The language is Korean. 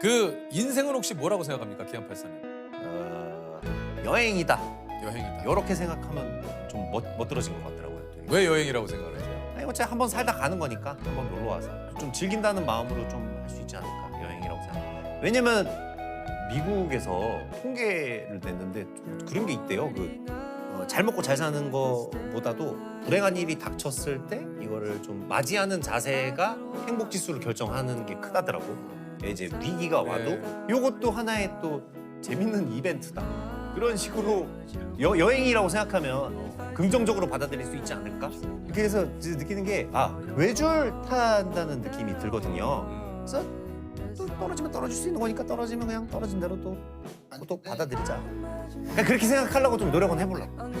그 인생은 혹시 뭐라고 생각합니까? 기안 84는 어, 여행이다. 여행이다. 이렇게 생각하면 좀 멋, 멋들어진 것 같더라고요. 되게. 왜 여행이라고 생각을 하세요? 아니 어차피 한번 살다 가는 거니까 한번 놀러 와서 좀 즐긴다는 마음으로 좀 할 수 있지 않을까 여행이라고 생각. 왜냐면 미국에서 통계를 냈는데 좀 그런 게 있대요. 그 어, 잘 먹고 잘 사는 거보다도 불행한 일이 닥쳤을 때 이거를 좀 맞이하는 자세가 행복 지수를 결정하는 게 크다더라고. 이제 위기가 와도 네. 요것도 하나의 또 재밌는 이벤트다. 그런 식으로 여, 여행이라고 생각하면 긍정적으로 받아들일 수 있지 않을까? 이제 느끼는 게 아 외줄 탄다는 느낌이 들거든요. 그래서 또 떨어지면 떨어질 수 있는 거니까 떨어지면 그냥 떨어진 대로 또, 또 받아들이자. 그러니까 그렇게 생각하려고 좀 노력은 해보려고.